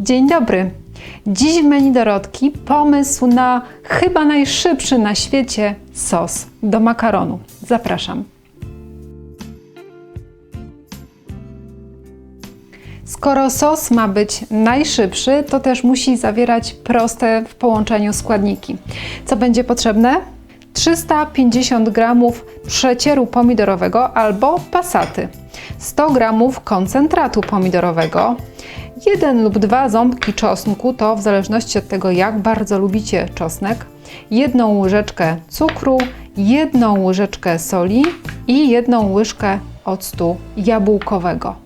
Dzień dobry. Dziś w menu Dorotki pomysł na chyba najszybszy na świecie sos do makaronu. Zapraszam. Skoro sos ma być najszybszy, to też musi zawierać proste w połączeniu składniki. Co będzie potrzebne? 350 g przecieru pomidorowego albo pasaty, 100 g koncentratu pomidorowego, jeden lub dwa ząbki czosnku, to w zależności od tego, jak bardzo lubicie czosnek, jedną łyżeczkę cukru, jedną łyżeczkę soli i jedną łyżkę octu jabłkowego.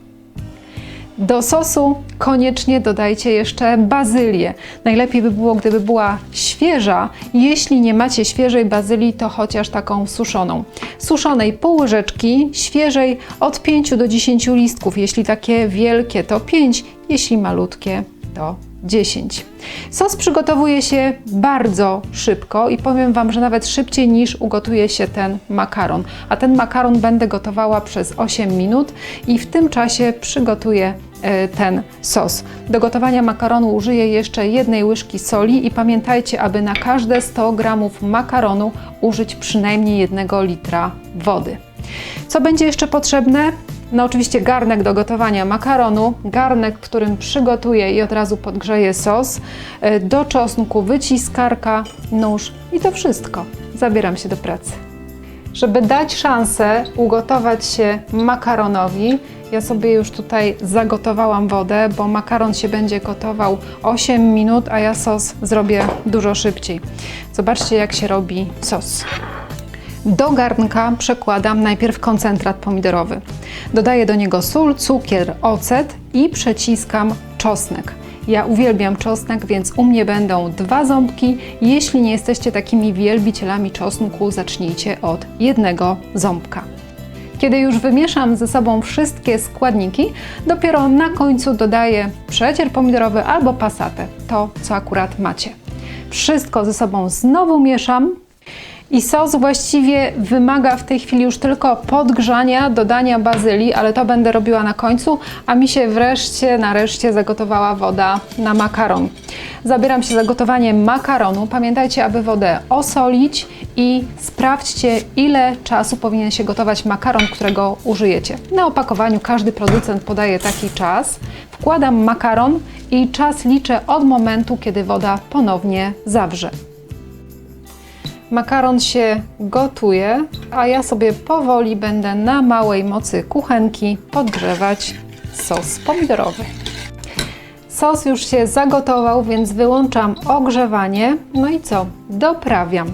Do sosu koniecznie dodajcie jeszcze bazylię. Najlepiej by było, gdyby była świeża. Jeśli nie macie świeżej bazylii, to chociaż taką suszoną. Suszonej pół łyżeczki, świeżej od 5 do 10 listków. Jeśli takie wielkie, to 5, jeśli malutkie, to 10. Sos przygotowuje się bardzo szybko i powiem Wam, że nawet szybciej niż ugotuje się ten makaron. A ten makaron będę gotowała przez 8 minut i w tym czasie przygotuję e, ten sos. Do gotowania makaronu użyję jeszcze jednej łyżki soli i pamiętajcie, aby na każde 100 g makaronu użyć przynajmniej 1 litra wody. Co będzie jeszcze potrzebne? No oczywiście garnek do gotowania makaronu, garnek, w którym przygotuję i od razu podgrzeję sos, e, do czosnku wyciskarka, nóż i to wszystko. Zabieram się do pracy. Żeby dać szansę ugotować się makaronowi, ja sobie już tutaj zagotowałam wodę, bo makaron się będzie gotował 8 minut, a ja sos zrobię dużo szybciej. Zobaczcie, jak się robi sos. Do garnka przekładam najpierw koncentrat pomidorowy. Dodaję do niego sól, cukier, ocet i przeciskam czosnek. Ja uwielbiam czosnek, więc u mnie będą dwa ząbki. Jeśli nie jesteście takimi wielbicielami czosnku, zacznijcie od jednego ząbka. Kiedy już wymieszam ze sobą wszystkie składniki, dopiero na końcu dodaję przecier pomidorowy albo pasatę, to co akurat macie. Wszystko ze sobą znowu mieszam, i sos właściwie wymaga w tej chwili już tylko podgrzania, dodania bazylii, ale to będę robiła na końcu, a mi się wreszcie, nareszcie zagotowała woda na makaron. Zabieram się za gotowanie makaronu. Pamiętajcie, aby wodę osolić i sprawdźcie, ile czasu powinien się gotować makaron, którego użyjecie. Na opakowaniu każdy producent podaje taki czas. Wkładam makaron i czas liczę od momentu, kiedy woda ponownie zawrze. Makaron się gotuje, a ja sobie powoli będę na małej mocy kuchenki podgrzewać sos pomidorowy. Sos już się zagotował, więc wyłączam ogrzewanie. No i co? Doprawiam.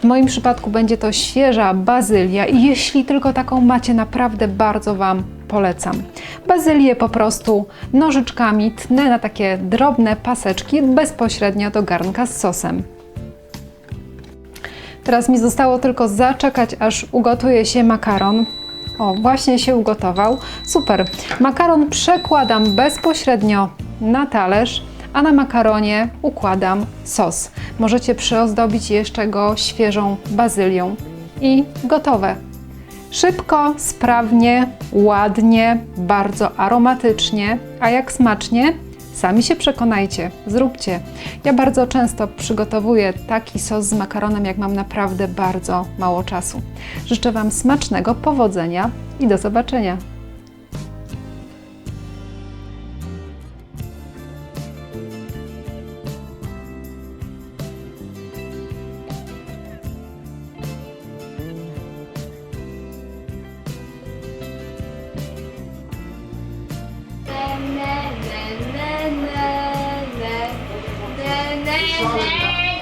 W moim przypadku będzie to świeża bazylia i jeśli tylko taką macie, naprawdę bardzo Wam polecam. Bazylię po prostu nożyczkami tnę na takie drobne paseczki bezpośrednio do garnka z sosem. Teraz mi zostało tylko zaczekać, aż ugotuje się makaron. O, właśnie się ugotował. Super. Makaron przekładam bezpośrednio na talerz, a na makaronie układam sos. Możecie przyozdobić jeszcze go świeżą bazylią. I gotowe. Szybko, sprawnie, ładnie, bardzo aromatycznie, a jak smacznie? Sami się przekonajcie, zróbcie. Ja bardzo często przygotowuję taki sos z makaronem, jak mam naprawdę bardzo mało czasu. Życzę Wam smacznego powodzenia i do zobaczenia.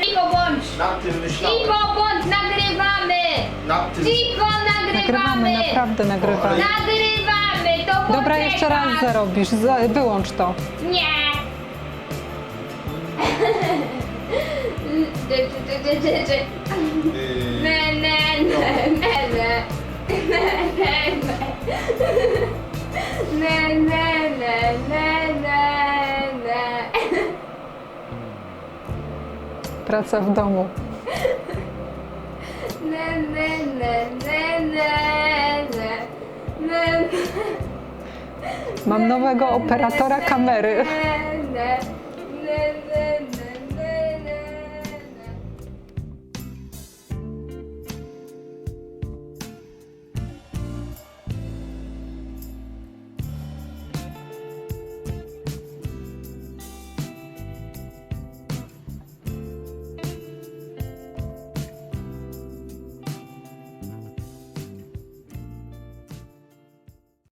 Cicho bądź! Nad tym myślałem. Cicho bądź, nagrywamy! Nad tym... Cicho nagrywamy! Nagrywamy, naprawdę nagrywamy. Nagrywamy, to Dobra, poczekaj. jeszcze raz zarobisz, za- wyłącz to. Nie! Yy, Ne, ne, ne, ne, ne. Ne, ne, ne. Ne, ne, ne, ne, ne, Praca w domu. Ne, ne, ne, ne, ne, ne. Ne, Mam nowego operatora kamery. ne, ne. ne,